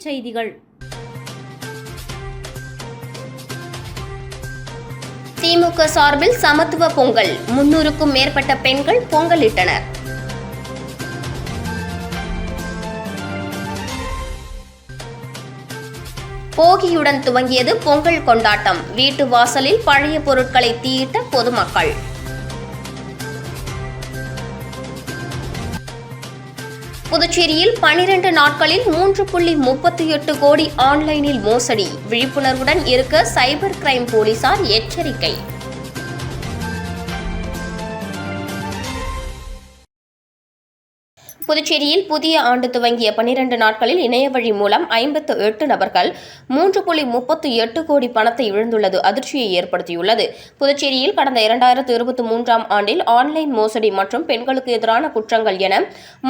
செய்திகள். திமுக சார்பில் சமத்துவ பொங்கல். முன்னூறுக்கும் மேற்பட்ட பெண்கள் பொங்கலிட்டனர். போகியுடன் துவங்கியது பொங்கல் கொண்டாட்டம். வீட்டு வாசலில் பழைய பொருட்களை தீயிட்ட பொதுமக்கள். புதுச்சேரியில் பனிரெண்டு நாட்களில் மூன்று புள்ளி முப்பத்தி எட்டு கோடி ஆன்லைனில் மோசடி. விழிப்புணர்வுடன் இருக்க சைபர் கிரைம் போலீசார் எச்சரிக்கை. புதுச்சேரியில் புதிய ஆண்டு துவங்கிய பனிரெண்டு நாட்களில் இணைய வழி மூலம் ஐம்பத்து எட்டு நபர்கள் மூன்று புள்ளி முப்பத்து எட்டு கோடி பணத்தை இழந்துள்ளது. அதிர்ச்சியை ஏற்படுத்தியுள்ளது. புதுச்சேரியில் கடந்த இரண்டாயிரத்து இருபத்தி மூன்றாம் ஆண்டில் ஆன்லைன் மோசடி மற்றும் பெண்களுக்கு எதிரான குற்றங்கள் என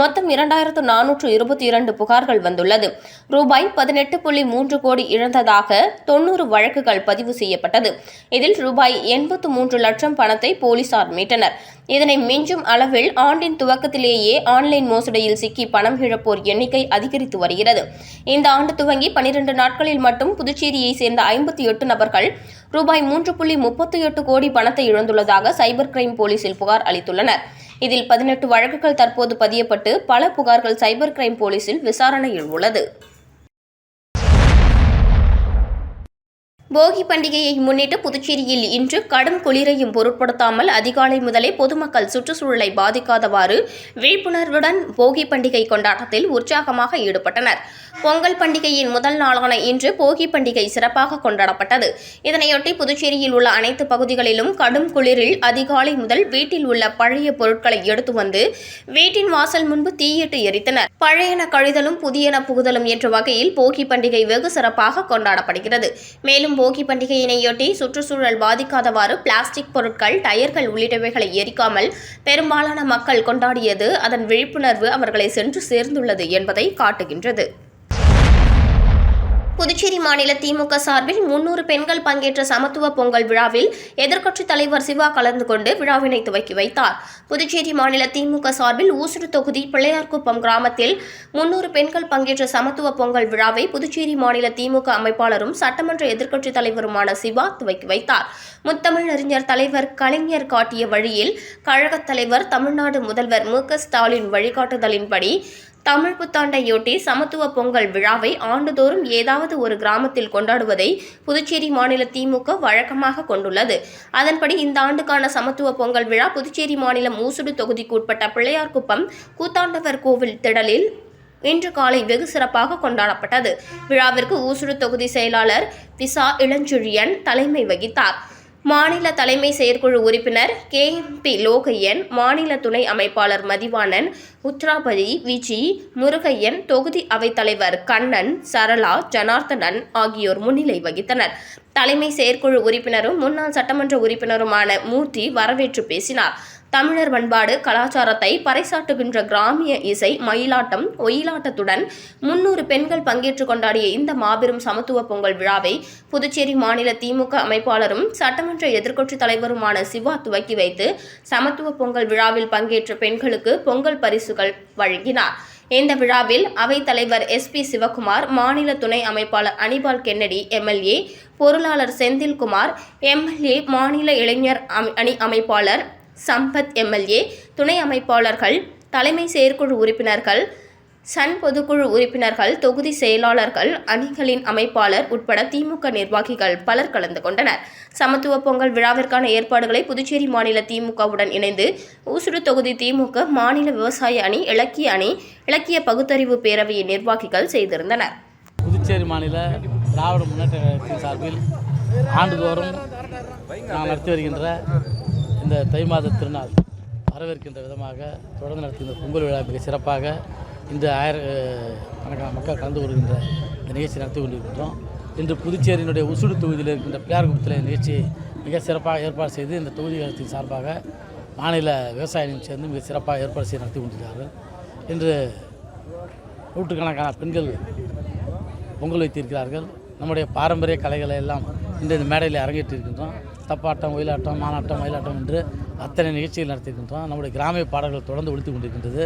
மொத்தம் இரண்டாயிரத்து நானூற்று இருபத்தி இரண்டு புகார்கள் வந்துள்ளது. ரூபாய் பதினெட்டு புள்ளி மூன்று கோடி இழந்ததாக தொன்னூறு வழக்குகள் பதிவு செய்யப்பட்டது. இதில் ரூபாய் எண்பத்து மூன்று லட்சம் பணத்தை போலீசார் மீட்டனர். இதனை மிஞ்சும் அளவில் ஆண்டின் துவக்கத்திலேயே ஆன்லைன் சுடையில் சிக்கி பணம் இழப்போர் எண்ணிக்கை அதிகரித்து வருகிறது. இந்த ஆண்டு துவங்கி பனிரெண்டு நாட்களில் மட்டும் புதுச்சேரியை சேர்ந்த ஐம்பத்தி எட்டு நபர்கள் ரூபாய் மூன்று புள்ளி முப்பத்தி எட்டு கோடி பணத்தை இழந்துள்ளதாக சைபர் கிரைம் போலீசில் புகார் அளித்துள்ளனர். இதில் பதினெட்டு வழக்குகள் தற்போது பதியப்பட்டு பல புகார்கள் சைபர் கிரைம் போலீசில் விசாரணையில் உள்ளது. போகி பண்டிகையை முன்னிட்டு புதுச்சேரியில் இன்று கடும் குளிரையும் பொருட்படுத்தாமல் அதிகாலை முதலே பொதுமக்கள் சுற்றுச்சூழலை பாதிக்காதவாறு விழிப்புணர்வுடன் போகி பண்டிகை கொண்டாட்டத்தில் உற்சாகமாக ஈடுபட்டனர். பொங்கல் பண்டிகையின் முதல் நாளான இன்று போகி பண்டிகை சிறப்பாக கொண்டாடப்பட்டது. இதனையொட்டி புதுச்சேரியில் உள்ள அனைத்து பகுதிகளிலும் கடும் குளிரில் அதிகாலை முதல் வீட்டில் உள்ள பழைய பொருட்களை எடுத்து வந்து வீட்டின் வாசல் முன்பு தீயிட்டு எரித்தனர். பழையன கழிதலும் புதியன புகுதலும் என்ற வகையில் போகி பண்டிகை வெகு சிறப்பாக கொண்டாடப்படுகிறது. மேலும் போகி பண்டிகையினையொட்டி சுற்றுச்சூழல் பாதிக்காதவாறு பிளாஸ்டிக் பொருட்கள் டயர்கள் உள்ளிட்டவைகளை எரிக்காமல் பெரும்பாலான மக்கள் கொண்டாடியது அதன் விழிப்புணர்வு அவர்களை சென்று சேர்ந்துள்ளது என்பதை காட்டுகின்றது. புதுச்சேரி மாநில திமுக சார்பில் முன்னூறு பெண்கள் பங்கேற்ற சமத்துவ பொங்கல் விழாவில் எதிர்க்கட்சித் தலைவர் சிவா கலந்து கொண்டு விழாவினை துவக்கி வைத்தார். புதுச்சேரி மாநில திமுக சார்பில் ஊசுடு தொகுதி பிள்ளையார்குப்பம் கிராமத்தில் முன்னூறு பெண்கள் பங்கேற்ற சமத்துவ பொங்கல் விழாவை புதுச்சேரி மாநில திமுக அமைப்பாளரும் சட்டமன்ற எதிர்க்கட்சித் தலைவருமான சிவா துவக்கி வைத்தார். முத்தமிழ் அறிஞர் தலைவர் கலைஞர் காட்டிய வழியில் கழகத் தலைவர் தமிழ்நாடு முதல்வர் மு க ஸ்டாலின் வழிகாட்டுதலின்படி தமிழ் புத்தாண்டையொட்டி சமத்துவ பொங்கல் விழாவை ஆண்டுதோறும் ஏதாவது ஒரு கிராமத்தில் கொண்டாடுவதை புதுச்சேரி மாநில திமுக வழக்கமாக கொண்டுள்ளது. அதன்படி இந்த ஆண்டுக்கான சமத்துவ பொங்கல் விழா புதுச்சேரி மாநிலம் ஊசுடு தொகுதிக்கு உட்பட்ட பிள்ளையார்குப்பம் கூத்தாண்டவர் கோவில் திடலில் இன்று காலை வெகு சிறப்பாக கொண்டாடப்பட்டது. விழாவிற்கு ஊசுடு தொகுதி செயலாளர் விசா இளஞ்சுழியன் தலைமை வகித்தார். மாநில தலைமை செயற்குழு உறுப்பினர் கே. பி. லோகையன் மாநில துணை அமைப்பாளர் மதிவாணன் உத்ராபதி விஜி முருகையன் தொகுதி அவைத்தலைவர் கண்ணன் சரளா ஜனார்த்தனன் ஆகியோர் முன்னிலை வகித்தனர். தலைமை செயற்குழு உறுப்பினரும் முன்னாள் சட்டமன்ற உறுப்பினருமான மூர்த்தி வரவேற்று பேசினார். தமிழர் பண்பாடு கலாச்சாரத்தை பறைசாட்டுகின்ற கிராமிய இசை மயிலாட்டம் ஒயிலாட்டத்துடன் முன்னூறு பெண்கள் பங்கேற்று கொண்டாடிய இந்த மாபெரும் சமத்துவ பொங்கல் விழாவை புதுச்சேரி மாநில திமுக அமைப்பாளரும் சட்டமன்ற எதிர்க்கட்சித் தலைவருமான சிவா துவக்கி வைத்து சமத்துவ பொங்கல் விழாவில் பங்கேற்ற பெண்களுக்கு பொங்கல் பரிசுகள் வழங்கினார். இந்த விழாவில் அவைத்தலைவர் எஸ் பி சிவகுமார் மாநில துணை அமைப்பாளர் அனிபால் கென்னடி எம்எல்ஏ பொருளாளர் செந்தில்குமார் எம்எல்ஏ மாநில இளைஞர் அணி- அணி அமைப்பாளர் சம்பத் எம்எல்ஏ துணை அமைப்பாளர்கள் தலைமை செயற்குழு உறுப்பினர்கள் சன் பொதுக்குழு உறுப்பினர்கள் தொகுதி செயலாளர்கள் அணிகளின் அமைப்பாளர் உட்பட திமுக நிர்வாகிகள் பலர் கலந்து கொண்டனர். சமத்துவ பொங்கல் விழாவிற்கான ஏற்பாடுகளை புதுச்சேரி மாநில திமுகவுடன் இணைந்து ஊசுடு தொகுதி திமுக மாநில விவசாய அணி இலக்கிய அணி இலக்கிய பகுத்தறிவு பேரவையின் நிர்வாகிகள் செய்திருந்தனர். புதுச்சேரி மாநில திராவிட முன்னேற்ற கழகத்தின் சார்பில் ஆண்டுதோறும் நாம் நடத்தி வருகின்ற இந்த தை மாத திருநாள் வரவேற்கின்ற விதமாக தொடர்ந்து நடத்துகின்ற பொங்கல் விழா மிக சிறப்பாக இந்த ஆயிர கணக்கான மக்கள் கலந்து வருகின்ற இந்த நிகழ்ச்சி நடத்தி கொண்டிருக்கின்றோம். இன்று புதுச்சேரியினுடைய உசுடு தொகுதியில் இருக்கின்ற பிள்ளையார்குப்பத்தில் நிகழ்ச்சி மிக சிறப்பாக ஏற்பாடு செய்து இந்த தொகுதி கழகத்தின் சார்பாக மாநில விவசாயிகளும் சேர்ந்து மிக சிறப்பாக ஏற்பாடு செய்து நடத்தி கொண்டிருக்கிறார்கள். இன்று நூற்றுக்கணக்கான பெண்கள் பொங்கல் வைத்திருக்கிறார்கள். நம்முடைய பாரம்பரிய கலைகளை எல்லாம் இந்த இந்த மேடையில் அரங்கேற்றிருக்கின்றோம். தப்பாட்டம் ஒயிலாட்டம் மானாட்டம் மயிலாட்டம் என்று அத்தனை நிகழ்ச்சிகள் நடத்தியிருக்கின்றோம். நம்முடைய கிராமிய பாடல்கள் தொடர்ந்து ஒழித்து கொண்டிருக்கின்றது.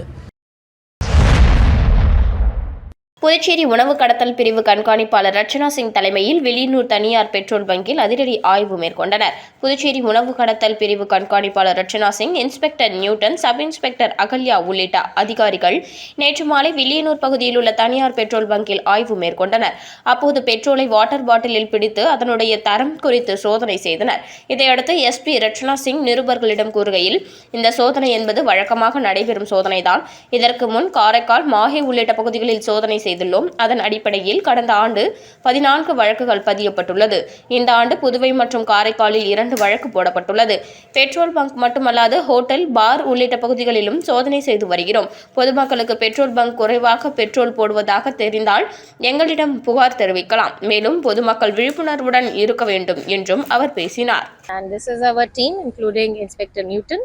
புதுச்சேரி உணவு கடத்தல் பிரிவு கண்காணிப்பாளர் ரச்சனா சிங் தலைமையில் வெளியூர் தனியார் பெட்ரோல் பங்கில் அதிரடி ஆய்வு மேற்கொண்டனர். புதுச்சேரி உணவு கடத்தல் பிரிவு கண்காணிப்பாளர் Rachana Singh inspector Newton sub inspector Ahalya உள்ளிட்ட அதிகாரிகள் நேற்று மாலை வில்லியனூர் பகுதியில் உள்ள தனியார் பெட்ரோல் பங்கில் ஆய்வு மேற்கொண்டனர். அப்போது பெட்ரோலை வாட்டர் பாட்டிலில் பிடித்து அதனுடைய தரம் குறித்து சோதனை செய்தனர். இதையடுத்து எஸ்பி ரச்சனா சிங் நிருபர்களிடம் கூறுகையில் இந்த சோதனை என்பது வழக்கமாக நடைபெறும் சோதனைதான். இதற்கு முன் காரைக்கால் மாஹே உள்ளிட்ட பகுதிகளில் சோதனை செய்துள்ளோம். அதன் அடிப்படையில் கடந்த ஆண்டு பதினான்கு வழக்குகள் பதியப்பட்டுள்ளது. இந்த ஆண்டு புதுவை மற்றும் காரைக்காலில் இரண்டு வழக்கு போடப்பட்டுள்ளது. பெட்ரோல் பங்க் மட்டுமல்லாது ஹோட்டல் பார் உள்ளிட்ட பகுதிகளிலும் சோதனை செய்து வருகிறோம். பொதுமக்களுக்கு பெட்ரோல் பங்க் குறைவாக பெட்ரோல் போடுவதாக தெரிந்தால் எங்களிடம் புகார் தெரிவிக்கலாம். மேலும் பொதுமக்கள் விழிப்புணர்வுடன் இருக்க வேண்டும் என்றும் அவர் பேசினார். And this is our team, including Inspector Newton,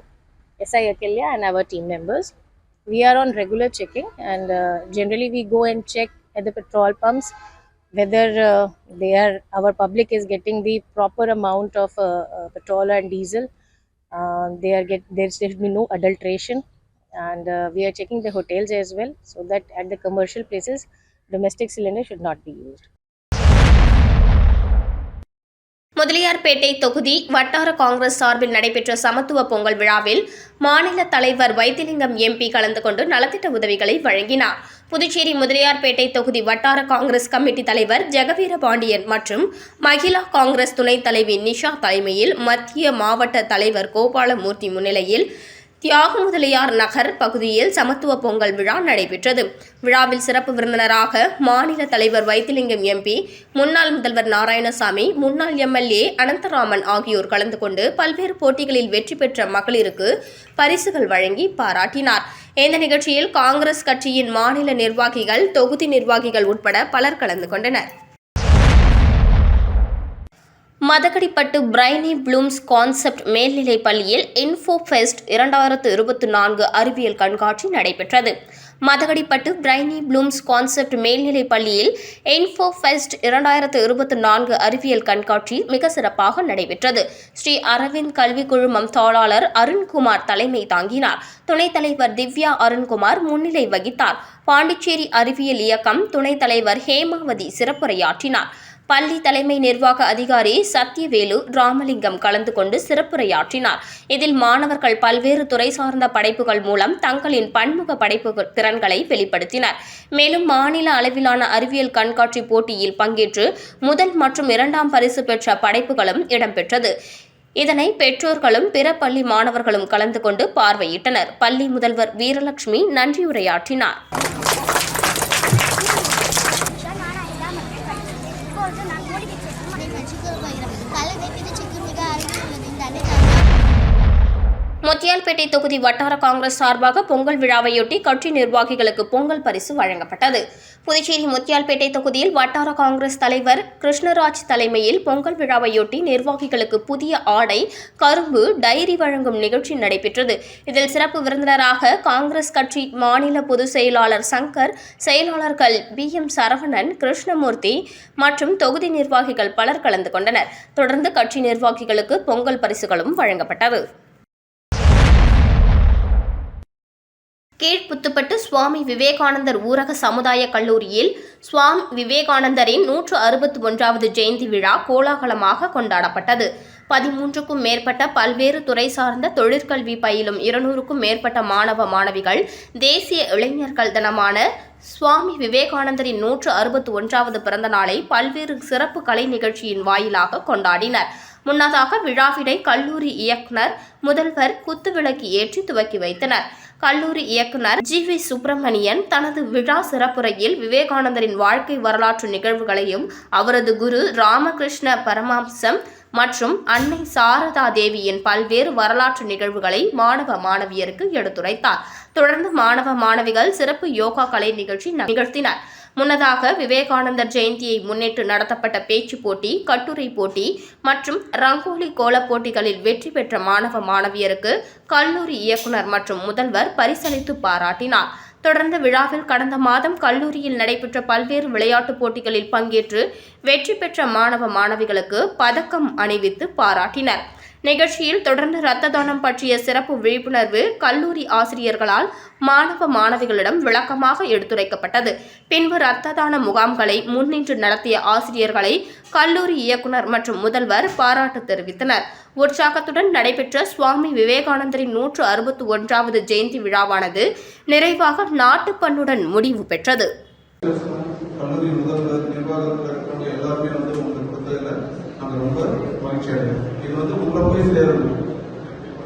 SI Akelya, and our team members. We are on regular checking, and uh, generally we go and check at the petrol pumps whether uh, they are our public is getting the proper amount of uh, uh, petrol and diesel. Uh, they are get there should be no adulteration, and uh, we are checking the hotels as well, so that at the commercial places, domestic cylinder should not be used. Mudaliarpet தொகுதி வட்டார காங்கிரஸ் சார்பில் நடைபெற்ற சமத்துவ பொங்கல் விழாவில் மாநில தலைவர் Vaithilingam MP கலந்து கொண்டு நலத்திட்ட உதவிகளை வழங்கினார். புதுச்சேரி முதலியார்பேட்டை தொகுதி வட்டார காங்கிரஸ் கமிட்டி தலைவர் ஜெகவீர பாண்டியன் மற்றும் மகிழா காங்கிரஸ் துணைத் தலைவி நிஷா தலைமையில் மத்திய மாவட்ட தலைவர் கோபாலமூர்த்தி முன்னிலையில் தியாக முதலியார் நகர் பகுதியில் சமத்துவ பொங்கல் விழா நடைபெற்றது. விழாவில் சிறப்பு விருந்தினராக மாநில தலைவர் வைத்திலிங்கம் எம்பி முன்னாள் முதல்வர் நாராயணசாமி முன்னாள் எம்எல்ஏ அனந்தராமன் ஆகியோர் கலந்து கொண்டு பல்வேறு போட்டிகளில் வெற்றி பெற்ற மகளிருக்கு பரிசுகள் வழங்கி பாராட்டினார். இந்த நிகழ்ச்சியில் காங்கிரஸ் கட்சியின் மாநில நிர்வாகிகள் தொகுதி நிர்வாகிகள் உட்பட பலர் கலந்து கொண்டனர். மதகடிப்பட்டு பிரைனி ப்ளூம்ஸ் கான்செப்ட் மேல்நிலைப் பள்ளியில் இன்ஃபோ ஃபெஸ்ட் இரண்டாயிரத்து இருபத்தி நான்கு அறிவியல் கண்காட்சி நடைபெற்றது. மதகடிப்பட்டு பிரைனி ப்ளூம்ஸ் கான்செப்ட் மேல்நிலைப் பள்ளியில் இன்ஃபோ ஃபெஸ்ட் இரண்டாயிரத்து இருபத்தி நான்கு அறிவியல் கண்காட்சி மிக சிறப்பாக நடைபெற்றது. ஸ்ரீ அரவிந்த் கல்விக் குழுமம் தாளாளர் அருண்குமார் தலைமை தாங்கினார். துணைத் தலைவர் திவ்யா அருண்குமார் முன்னிலை வகித்தார். பாண்டிச்சேரி அறிவியல் இயக்கம் துணைத் தலைவர் ஹேமாவதி சிறப்புரையாற்றினார். பள்ளி தலைமை நிர்வாக அதிகாரி சத்யவேலு ராமலிங்கம் கலந்து கொண்டு சிறப்புரையாற்றினார். இதில் மாணவர்கள் பல்வேறு துறை சார்ந்த படைப்புகள் மூலம் தங்களின் பன்முக படைப்பு திறன்களை வெளிப்படுத்தினர். மேலும் மாநில அளவிலான அறிவியல் கண்காட்சி போட்டியில் பங்கேற்று முதல் மற்றும் இரண்டாம் பரிசு பெற்ற படைப்புகளும் இடம்பெற்றது. இதனை பெற்றோர்களும் பிற பள்ளி மாணவர்களும் கலந்து கொண்டு பார்வையிட்டனர். பள்ளி முதல்வர் வீரலட்சுமி நன்றியுரையாற்றினார். முத்தியால்பேட்டை தொகுதி வட்டார காங்கிரஸ் சார்பாக பொங்கல் விழாவையொட்டி கட்சி நிர்வாகிகளுக்கு பொங்கல் பரிசு வழங்கப்பட்டது. புதுச்சேரி முத்தியால்பேட்டை தொகுதியில் வட்டார காங்கிரஸ் தலைவர் கிருஷ்ணராஜ் தலைமையில் பொங்கல் விழாவையொட்டி நிர்வாகிகளுக்கு புதிய ஆடை கரும்பு டைரி வழங்கும் நிகழ்ச்சி நடைபெற்றது. இதில் சிறப்பு விருந்தினராக காங்கிரஸ் கட்சி மாநில பொதுச் செயலாளர் சங்கர் செயலாளர்கள் பி. எம். சரவணன் கிருஷ்ணமூர்த்தி மற்றும் தொகுதி நிர்வாகிகள் பலர் கலந்து கொண்டனர். தொடர்ந்து கட்சி நிர்வாகிகளுக்கு பொங்கல் பரிசுகளும் வழங்கப்பட்டது. கீழ்புத்துப்பட்டு சுவாமி விவேகானந்தர் ஊரக சமுதாய கல்லூரியில் சுவாமி விவேகானந்தரின் நூற்று அறுபத்தி ஒன்றாவது ஜெயந்தி விழா கோலாகலமாக கொண்டாடப்பட்டது. பதிமூன்றுக்கும் மேற்பட்ட பல்வேறு துறை சார்ந்த தொழிற்கல்வி பயிலும் இருநூறுக்கும் மேற்பட்ட மாணவ மாணவிகள் தேசிய இளைஞர்கள் தினமான சுவாமி விவேகானந்தரின் நூற்று அறுபத்தி ஒன்றாவது பிறந்த நாளை பல்வேறு சிறப்பு கலை நிகழ்ச்சியின் வாயிலாக கொண்டாடினர். முன்னதாக விழாவினை கல்லூரி இயக்குனர் முதல்வர் குத்துவிளக்கு ஏற்றி துவக்கி வைத்தனர். கல்லூரி இயக்குனர் ஜி வி சுப்பிரமணியன் தனது விழா சிறப்புரையில் விவேகானந்தரின் வாழ்க்கை வரலாற்று நிகழ்வுகளையும் அவரது குரு ராமகிருஷ்ண பரமாம்சம் மற்றும் அன்னை சாரதா தேவியின் பல்வேறு வரலாற்று நிகழ்வுகளை மாணவ மாணவியருக்கு எடுத்துரைத்தார். தொடர்ந்து மாணவ மாணவிகள் சிறப்பு யோகா கலை நிகழ்ச்சி நிகழ்த்தினர். முன்னதாக விவேகானந்தர் ஜெயந்தியை முன்னிட்டு நடத்தப்பட்ட பேச்சு போட்டி கட்டுரை போட்டி மற்றும் ரங்கோலி கோலப் போட்டிகளில் வெற்றி பெற்ற மாணவ மாணவியருக்கு கல்லூரி இயக்குனர் மற்றும் முதல்வர் பரிசளித்து பாராட்டினார். தொடர்ந்து விழாவில் கடந்த மாதம் கல்லூரியில் நடைபெற்ற பல்வேறு விளையாட்டுப் போட்டிகளில் பங்கேற்று வெற்றி பெற்ற மாணவ மாணவிகளுக்கு பதக்கம் அணிவித்து பாராட்டினர். நிகழ்ச்சியில் தொடர்ந்து இரத்த தானம் பற்றிய சிறப்பு விழிப்புணர்வு கல்லூரி ஆசிரியர்களால் மாணவ மாணவிகளிடம் விளக்கமாக எடுத்துரைக்கப்பட்டது. பின்பு இரத்த தான முகாம்களை முன்னின்று நடத்திய ஆசிரியர்களை கல்லூரி இயக்குனர் மற்றும் முதல்வர் பாராட்டு தெரிவித்தனர். உற்சாகத்துடன் நடைபெற்ற சுவாமி விவேகானந்தரின் நூற்று அறுபத்தி ஒன்றாவது ஜெயந்தி விழாவானது நிறைவாக நாட்டுப்பண்ணுடன் முடிவு பெற்றது. மகிழ்ச்சி அடைகிறோம் உள்ள உங்களை போய் சேரணும்.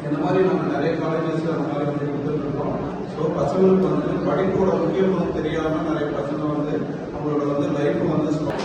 இந்த மாதிரி நம்ம நிறைய காலேஜஸ்ல அந்த மாதிரி கொடுத்துட்டு இருக்கோம். ஸோ பசங்களுக்கு வந்து படிப்போட முக்கியத்துவம் தெரியாம நிறைய பசங்க வந்து அவங்களோட வந்து லைஃப் வந்து ஸ்பா-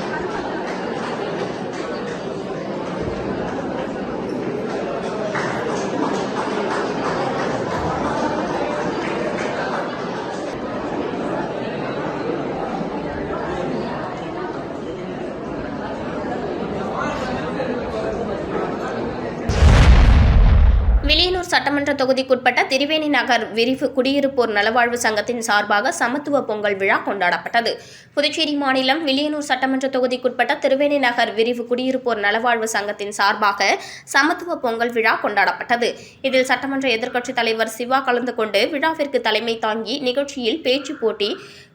வில்லியனூர் சட்டமன்ற தொகுதிக்குட்பட்ட திரிவேணி நகர் விரிவு குடியிருப்போர் நலவாழ்வு சங்கத்தின் சார்பாக சமத்துவ பொங்கல் விழா கொண்டாடப்பட்டது. புதுச்சேரி மாநிலம் வில்லியனூர் சட்டமன்ற தொகுதிக்குட்பட்ட திருவேணி நகர் விரிவு குடியிருப்போர் நலவாழ்வு சங்கத்தின் சார்பாக சமத்துவ பொங்கல் விழா கொண்டாடப்பட்டது. இதில் சட்டமன்ற எதிர்க்கட்சித் தலைவர் சிவா கலந்து கொண்டு விழாவிற்கு தலைமை தாங்கி நிகழ்ச்சியில் பேச்சு போட்டி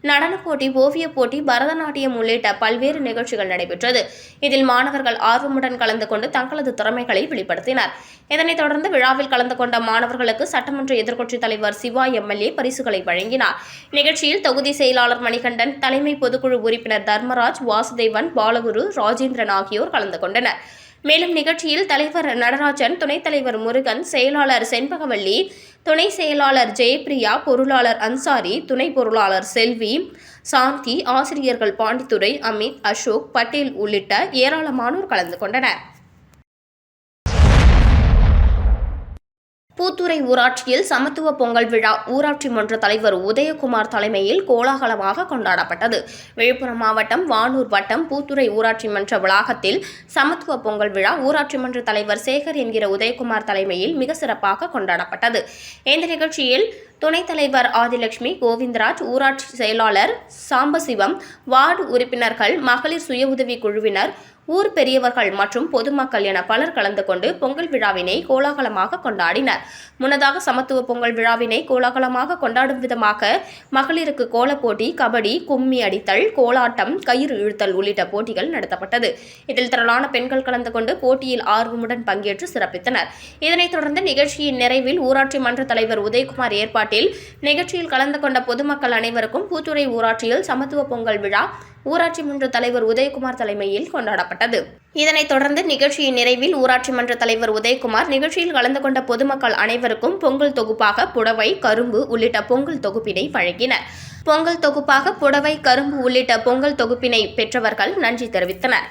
நடனப் போட்டி ஓவியப் போட்டி பரதநாட்டியம் உள்ளிட்ட பல்வேறு நிகழ்ச்சிகள் நடைபெற்றது. இதில் மாணவர்கள் ஆர்வமுடன் கலந்து கொண்டு தங்களது திறமைகளை வெளிப்படுத்தினர். இதனைத் தொடர்ந்து விழாவில் கலந்து கொண்ட மாணவர்களுக்கு சட்டமன்ற எதிர்க்கட்சித் தலைவர் சிவா எம்எல்ஏ பரிசுகளை வழங்கினார். நிகழ்ச்சியில் தொகுதி செயலாளர் மணிகண்டன் தலைமை பொதுக்குழு உறுப்பினர் தர்மராஜ் வாசுதேவன் பாலகுரு ராஜேந்திரன் ஆகியோர் கலந்து கொண்டனர். மேலும் நிகழ்ச்சியில் தலைவர் நடராஜன் துணைத் தலைவர் முருகன் செயலாளர் செண்பகவல்லி துணை செயலாளர் ஜெயப்பிரியா பொருளாளர் அன்சாரி துணை பொருளாளர் செல்வி சாந்தி ஆசிரியர்கள் பாண்டித்துறை அமித் அசோக் பட்டேல் உள்ளிட்ட ஏராளமானோர் கலந்து கொண்டனர். பூத்துறை ஊராட்சியில் சமத்துவ பொங்கல் விழா ஊராட்சி மன்ற தலைவர் உதயகுமார் தலைமையில் கோலாகலமாக கொண்டாடப்பட்டது. விழுப்புரம் மாவட்டம் வானூர் வட்டம் பூத்துறை ஊராட்சி மன்ற வளாகத்தில் சமத்துவ பொங்கல் விழா ஊராட்சி மன்ற தலைவர் சேகர் என்கிற உதயகுமார் தலைமையில் மிக சிறப்பாக கொண்டாடப்பட்டது. இந்த நிகழ்ச்சியில் துணைத் தலைவர் ஆதிலட்சுமி கோவிந்தராஜ் ஊராட்சி செயலாளர் சாம்பசிவம் வார்டு உறுப்பினர்கள் மகளிர் சுய உதவி குழுவினர் ஊர் பெரியவர்கள் மற்றும் பொதுமக்கள் என பலர் கலந்து கொண்டு பொங்கல் விழாவினை கோலாகலமாக கொண்டாடினர். முன்னதாக சமத்துவ பொங்கல் விழாவினை கோலாகலமாக கொண்டாடும் விதமாக மகளிருக்கு கோலப்போட்டி கபடி கும்மி அடித்தல் கோலாட்டம் கயிறு இழுத்தல் உள்ளிட்ட போட்டிகள் நடத்தப்பட்டது. இதில் திரளான பெண்கள் கலந்து கொண்டு போட்டியில் ஆர்வமுடன் பங்கேற்று சிறப்பித்தனர். இதனைத் தொடர்ந்து நிகழ்ச்சியின் நிறைவில் ஊராட்சி மன்ற தலைவர் உதயகுமார் ஏற்பாட்டில் நிகழ்ச்சியில் கலந்து கொண்ட பொதுமக்கள் அனைவருக்கும் பூத்துறை ஊராட்சியில் சமத்துவ பொங்கல் விழா ஊராட்சி மன்ற தலைவர் உதயகுமார் தலைமையில் கொண்டாடப்பட்டது. இதனைத் தொடர்ந்து நிகழ்ச்சியின் நிறைவில் ஊராட்சி மன்ற தலைவர் உதயகுமார் நிகழ்ச்சியில் கலந்து கொண்ட பொதுமக்கள் அனைவருக்கும் பொங்கல் தொகுப்பாக புடவை கரும்பு உள்ளிட்ட பொங்கல் தொகுப்பினை வழங்கினர். பொங்கல் தொகுப்பாக புடவை கரும்பு உள்ளிட்ட பொங்கல் தொகுப்பினை பெற்றவர்கள் நன்றி தெரிவித்தனர்.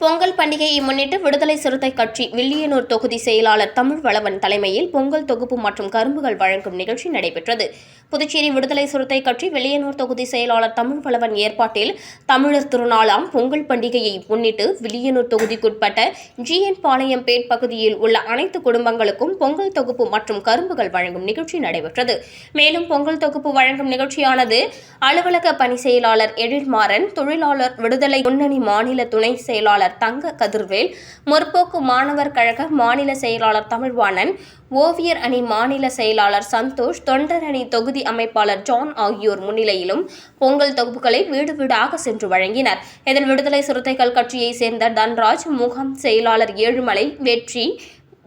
பொங்கல் பண்டிகையை முன்னிட்டு விடுதலை சிறுத்தை கட்சி வில்லியனூர் தொகுதி செயலாளர் தமிழ் வளவன் தலைமையில் பொங்கல் தொகுப்பு மற்றும் கரும்புகள் வழங்கும் நிகழ்ச்சி நடைபெற்றது. புதுச்சேரி விடுதலை சிறுத்தை கட்சி வெளியனூர் தொகுதி செயலாளர் தமிழ் பலவன் ஏற்பாட்டில் தமிழர் திருநாளாம் பொங்கல் பண்டிகையை முன்னிட்டு வில்லியனூர் தொகுதிக்குட்பட்ட ஜிஎன் பாளையம் பேட் பகுதியில் உள்ள அனைத்து குடும்பங்களுக்கும் பொங்கல் தொகுப்பு மற்றும் கரும்புகள் வழங்கும் நிகழ்ச்சி நடைபெற்றது. மேலும் பொங்கல் தொகுப்பு வழங்கும் நிகழ்ச்சியானது அலுவலக பணி செயலாளர் எழில்மாறன் தொழிலாளர் விடுதலை முன்னணி மாநில துணை செயலாளர் தங்க கதிர்வேல் முற்போக்கு மாணவர் கழக மாநில செயலாளர் தமிழ்வாணன் ஓவியர் அணி மாநில செயலாளர் சந்தோஷ் தொண்டர் அணி தொகுதி அமைப்பாளர் ஜான் ஆகியோர் முன்னிலையிலும் பொங்கல் தொகுப்புகளை வீடு வீடாக சென்று வழங்கினர். இதில் விடுதலை சிறுத்தைகள் கட்சியைச் சேர்ந்த தன்ராஜ் முகாம் செயலாளர் ஏழுமலை வெற்றி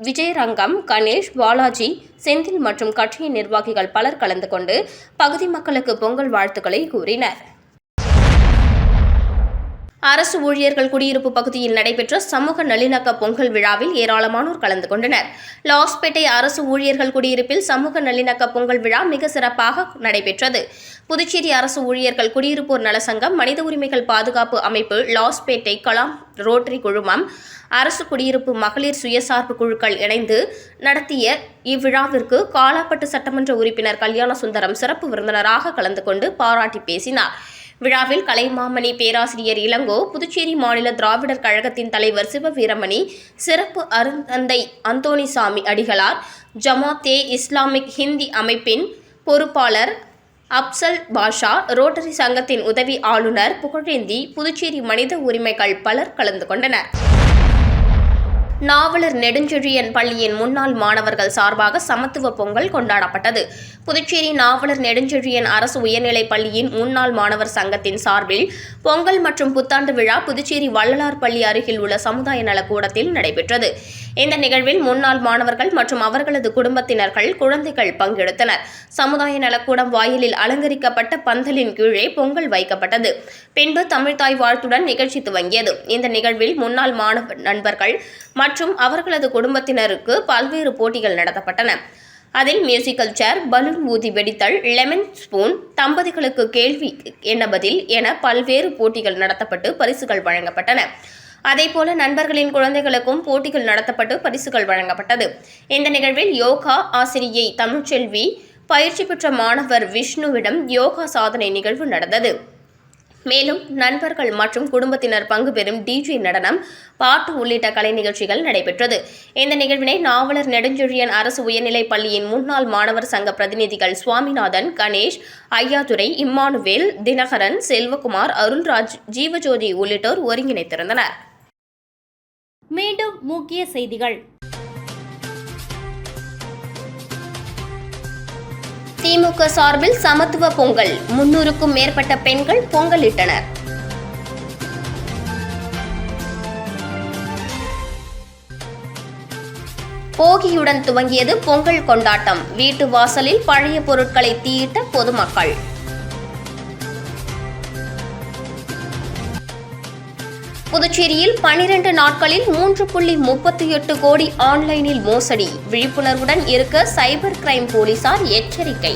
விஜயரங்கம் கணேஷ் பாலாஜி செந்தில் மற்றும் கட்சியின் நிர்வாகிகள் பலர் கலந்து கொண்டு பகுதி மக்களுக்கு பொங்கல் வாழ்த்துக்களை கூறினர். அரசு ஊழியர்கள் குடியிருப்பு பகுதியில் நடைபெற்ற சமூக நல்லிணக்க பொங்கல் விழாவில் ஏராளமானோர் கலந்து கொண்டனர். லாஸ்பேட்டை அரசு ஊழியர்கள் குடியிருப்பில் சமூக நல்லிணக்க பொங்கல் விழா மிக சிறப்பாக நடைபெற்றது. புதுச்சேரி அரசு ஊழியர்கள் குடியிருப்போர் நலசங்கம் மனித உரிமைகள் பாதுகாப்பு அமைப்பு லாஸ்பேட்டை கலாம் ரோட்டரி குழுமம் அரசு குடியிருப்பு மகளிர் சுயசார்பு குழுக்கள் இணைந்து நடத்திய இவ்விழாவிற்கு காலாப்பட்டு சட்டமன்ற உறுப்பினர் கல்யாண சுந்தரம் சிறப்பு விருந்தினராக கலந்து கொண்டு பாராட்டி பேசினார். விழாவில் கலைமாமணி பேராசிரியர் இளங்கோ புதுச்சேரி மாநில திராவிடர் கழகத்தின் தலைவர் சிவவீரமணி சிறப்பு அருந்தந்தை அந்தோணிசாமி அடிகளார் ஜமாத்தே இஸ்லாமிக் ஹிந்தி அமைப்பின் பொறுப்பாளர் அப்சல் பாஷா ரோட்டரி சங்கத்தின் உதவி ஆளுநர் புகழேந்தி புதுச்சேரி மனித உரிமைகள் பலர் கலந்து கொண்டனர். நாவலர் நெடுஞ்செழியன் பள்ளியின் முன்னாள் மாணவர்கள் சார்பாக சமத்துவ பொங்கல் கொண்டாடப்பட்டது. புதுச்சேரி நாவலர் நெடுஞ்செழியன் அரசு உயர்நிலைப் பள்ளியின் முன்னாள் மாணவர் சங்கத்தின் சார்பில் பொங்கல் மற்றும் புத்தாண்டு விழா புதுச்சேரி வள்ளலார் பள்ளி அருகில் உள்ள சமுதாய நலக்கூடத்தில் நடைபெற்றது. இந்த நிகழ்வில் முன்னாள் மாணவர்கள் மற்றும் அவர்களது குடும்பத்தினர்கள் குழந்தைகள் பங்கெடுத்தனர். சமுதாய நலக்கூடம் வாயிலில் அலங்கரிக்கப்பட்ட பந்தலின் கீழே பொங்கல் வைக்கப்பட்டது. பின்பு தமிழ்தாய் வாழ்த்துடன் நிகழ்ச்சி துவங்கியது. இந்த நிகழ்வில் முன்னாள் மாணவ நண்பர்கள் மற்றும் அவர்களது குடும்பத்தினருக்கு பல்வேறு போட்டிகள் நடத்தப்பட்டன. அதில் மியூசிக்கல் சேர் பலூன் ஊதி வெடித்தல் லெமன் ஸ்பூன் தம்பதிகளுக்கு கேள்வி என்ன பதில் என பல்வேறு போட்டிகள் நடத்தப்பட்டு பரிசுகள் வழங்கப்பட்டன. அதேபோல நண்பர்களின் குழந்தைகளுக்கும் போட்டிகள் நடத்தப்பட்டு பரிசுகள் வழங்கப்பட்டது. இந்த நிகழ்வில் யோகா ஆசிரியை தமிழ்ச்செல்வி பயிற்சி பெற்ற மாணவர் விஷ்ணுவிடம் யோகா சாதனை நிகழ்வு நடந்தது. மேலும் நண்பர்கள் மற்றும் குடும்பத்தினர் பங்கு பெறும் டிஜே நடனம் பாட்டு உள்ளிட்ட கலை நிகழ்ச்சிகள் நடைபெற்றது. இந்த நிகழ்வினை நாவலர் நெடுஞ்செழியன் அரசு உயர்நிலைப் பள்ளியின் முன்னாள் மாணவர் சங்க பிரதிநிதிகள் சுவாமிநாதன் கணேஷ் ஐயாதுரை இம்மானுவேல் தினகரன் செல்வகுமார் அருள்ராஜ் ஜீவஜோதி உள்ளிட்டோர் ஒருங்கிணைத்திருந்தனர் மீண்டும் முக்கிய செய்திகள். திமுக சார்பில் சமத்துவ பொங்கல். முன்னூறுக்கும் மேற்பட்ட பெண்கள் பொங்கலிட்டனர். போகியுடன் துவங்கியது பொங்கல் கொண்டாட்டம். வீட்டு வாசலில் பழைய பொருட்களை தீயிட்ட பொதுமக்கள். புதுச்சேரியில் பனிரெண்டு நாட்களில் மூன்று புள்ளி முப்பத்தி எட்டு கோடி ஆன்லைனில் மோசடி. விழிப்புணர்வுடன் இருக்க சைபர் கிரைம் போலீசார் எச்சரிக்கை.